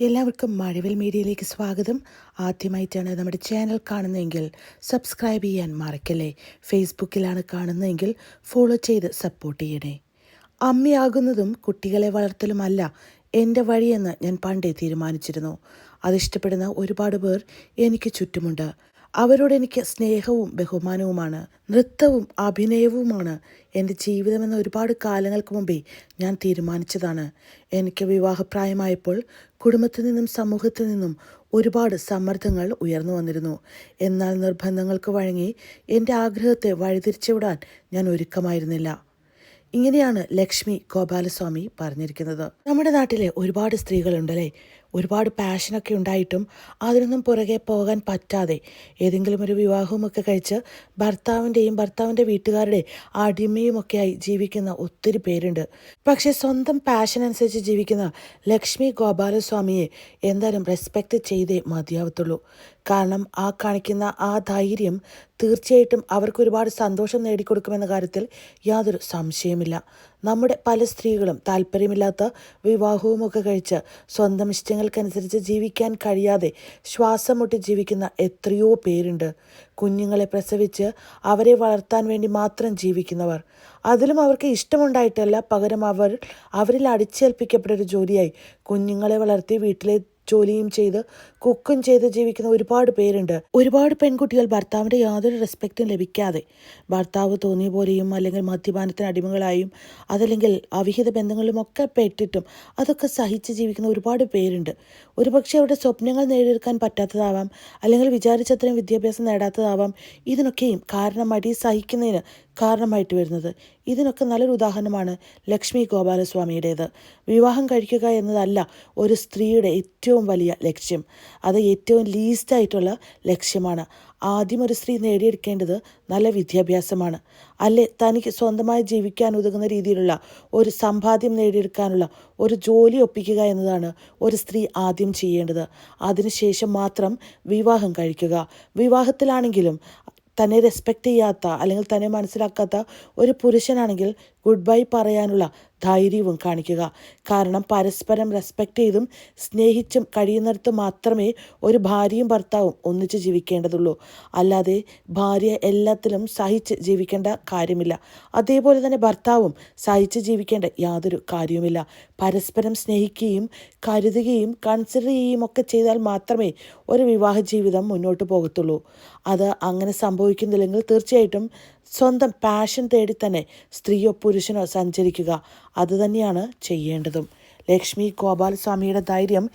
എല്ലാവർക്കും മഴവിൽ മീഡിയയിലേക്ക് സ്വാഗതം. ആദ്യമായിട്ടാണ് നമ്മുടെ ചാനൽ കാണുന്നതെങ്കിൽ സബ്സ്ക്രൈബ് ചെയ്യാൻ മറക്കല്ലേ. ഫേസ്ബുക്കിലാണ് കാണുന്നതെങ്കിൽ ഫോളോ ചെയ്ത് സപ്പോർട്ട് ചെയ്യണേ. അമ്മയാകുന്നതും കുട്ടികളെ വളർത്തലുമല്ല എന്റെ വഴിയെന്ന് ഞാൻ പണ്ടേ തീരുമാനിച്ചിരുന്നു. അതിഷ്ടപ്പെടുന്ന ഒരുപാട് പേർ എനിക്ക് ചുറ്റുമുണ്ട്. അവരോട് എനിക്ക് സ്നേഹവും ബഹുമാനവുമാണ് നൃത്തവും അഭിനയവുമാണ് എന്റെ ജീവിതമെന്ന ഒരുപാട് കാലങ്ങൾക്ക് മുമ്പേ ഞാൻ തീരുമാനിച്ചതാണ്. എനിക്ക് വിവാഹപ്രായമായപ്പോൾ കുടുംബത്തിൽ നിന്നും സമൂഹത്തിൽ നിന്നും ഒരുപാട് സമ്മർദ്ദങ്ങൾ ഉയർന്നു വന്നിരുന്നു. എന്നാൽ നിർബന്ധങ്ങൾക്ക് വഴങ്ങി എന്റെ ആഗ്രഹത്തെ വഴിതിരിച്ചുവിടാൻ ഞാൻ ഒരുക്കമായിരുന്നില്ല. ഇങ്ങനെയാണ് ലക്ഷ്മി ഗോപാലസ്വാമി പറഞ്ഞിരിക്കുന്നത്. നമ്മുടെ നാട്ടിലെ ഒരുപാട് സ്ത്രീകളുണ്ടല്ലേ? ഒരുപാട് പാഷനൊക്കെ ഉണ്ടായിട്ടും അതിനൊന്നും പുറകെ പോകാൻ പറ്റാതെ ഏതെങ്കിലും ഒരു വിവാഹവുമൊക്കെ കഴിച്ച് ഭർത്താവിന്റെയും ഭർത്താവിന്റെ വീട്ടുകാരുടെ അടിമയുമൊക്കെയായി ജീവിക്കുന്ന ഒത്തിരി പേരുണ്ട്. പക്ഷേ സ്വന്തം പാഷൻ അനുസരിച്ച് ജീവിക്കുന്ന ലക്ഷ്മി ഗോപാലസ്വാമിയെ എന്തായാലും റെസ്പെക്റ്റ് ചെയ്തേ മതിയാവത്തുള്ളൂ. കാരണം ആ കാണിക്കുന്ന ആ ധൈര്യം തീർച്ചയായിട്ടും അവർക്ക് ഒരുപാട് സന്തോഷം നേടിക്കൊടുക്കുമെന്ന കാര്യത്തിൽ യാതൊരു സംശയമില്ല നമ്മുടെ പല സ്ത്രീകളും താല്പര്യമില്ലാത്ത വിവാഹവുമൊക്കെ കഴിച്ച് സ്വന്തം ഇഷ്ടങ്ങൾക്കനുസരിച്ച് ജീവിക്കാൻ കഴിയാതെ ശ്വാസം മുട്ടി ജീവിക്കുന്ന എത്രയോ പേരുണ്ട്. കുഞ്ഞുങ്ങളെ പ്രസവിച്ച് അവരെ വളർത്താൻ വേണ്ടി മാത്രം ജീവിക്കുന്നവർ. അതിലും അവർക്ക് ഇഷ്ടമുണ്ടായിട്ടല്ല പകരം അവർ അവരിൽ അടിച്ചേൽപ്പിക്കപ്പെട്ട ഒരു ജോലിയായി. കുഞ്ഞുങ്ങളെ വളർത്തി വീട്ടിലെ ജോലിയും ചെയ്ത് കുക്കും ചെയ്ത് ജീവിക്കുന്ന ഒരുപാട് പേരുണ്ട്. ഒരുപാട് പെൺകുട്ടികൾ ഭർത്താവിന്റെ യാതൊരു റെസ്പെക്റ്റും ലഭിക്കാതെ ഭർത്താവ് തോന്നിയ പോലെയും അല്ലെങ്കിൽ മദ്യപാനത്തിന് അടിമകളായും അതല്ലെങ്കിൽ അവിഹിത ബന്ധങ്ങളിലുമൊക്കെ പെട്ടിട്ടും അതൊക്കെ സഹിച്ച് ജീവിക്കുന്ന ഒരുപാട് പേരുണ്ട്. ഒരുപക്ഷെ അവരുടെ സ്വപ്നങ്ങൾ നേടിയെടുക്കാൻ പറ്റാത്തതാവാം അല്ലെങ്കിൽ വിചാരിച്ചത്രയും വിദ്യാഭ്യാസം നേടാത്തതാവാം ഇതിനൊക്കെയും കാരണമായിട്ട് ഈ സഹിക്കുന്നതിന് കാരണമായിട്ട് വരുന്നത്. ഇതിനൊക്കെ നല്ലൊരു ഉദാഹരണമാണ് ലക്ഷ്മി ഗോപാലസ്വാമിയുടേത്. വിവാഹം കഴിക്കുക എന്നതല്ല ഒരു സ്ത്രീയുടെ ഏറ്റവും വലിയ ലക്ഷ്യം. അത് ഏറ്റവും ലീസ്റ്റ് ആയിട്ടുള്ള ലക്ഷ്യമാണ്. ആദ്യം ഒരു സ്ത്രീ നേടിയെടുക്കേണ്ടത് നല്ല വിദ്യാഭ്യാസമാണ്. അല്ലെ തനിക്ക് സ്വന്തമായി ജീവിക്കാൻ ഉതകുന്ന രീതിയിലുള്ള ഒരു സമ്പാദ്യം നേടിയെടുക്കാനുള്ള ഒരു ജോലി ഒപ്പിക്കുക എന്നതാണ് ഒരു സ്ത്രീ ആദ്യം ചെയ്യേണ്ടത്. അതിനുശേഷം മാത്രം വിവാഹം കഴിക്കുക. വിവാഹത്തിലാണെങ്കിലും തന്നെ റെസ്പെക്റ്റ് ചെയ്യാത്ത അല്ലെങ്കിൽ തന്നെ മനസ്സിലാക്കാത്ത ഒരു പുരുഷനാണെങ്കിൽ ഗുഡ് ബൈ പറയാനുള്ള ധൈര്യവും കാണിക്കുക. കാരണം പരസ്പരം റെസ്പെക്റ്റ് ചെയ്തും സ്നേഹിച്ചും കഴിയുന്നിടത്ത് മാത്രമേ ഒരു ഭാര്യയും ഭർത്താവും ഒന്നിച്ച് ജീവിക്കേണ്ടതുള്ളൂ. അല്ലാതെ ഭാര്യ എല്ലാത്തിലും സഹിച്ച് ജീവിക്കേണ്ട കാര്യമില്ല. അതേപോലെ തന്നെ ഭർത്താവും സഹിച്ച് ജീവിക്കേണ്ട യാതൊരു കാര്യവുമില്ല. പരസ്പരം സ്നേഹിക്കുകയും കരുതുകയും കൺസിഡർ ചെയ്യുകയും ഒക്കെ ചെയ്താൽ മാത്രമേ ഒരു വിവാഹ ജീവിതം മുന്നോട്ട് പോകത്തുള്ളൂ. അത് അങ്ങനെ സംഭവിക്കുന്നില്ലെങ്കിൽ തീർച്ചയായിട്ടും സ്വന്തം പാഷൻ തേടി തന്നെ സ്ത്രീയോ പുരുഷനോ സഞ്ചരിക്കുക. അതുതന്നെയാണ് ചെയ്യേണ്ടതും. ലക്ഷ്മി ഗോപാലസ്വാമിയുടെ ധൈര്യം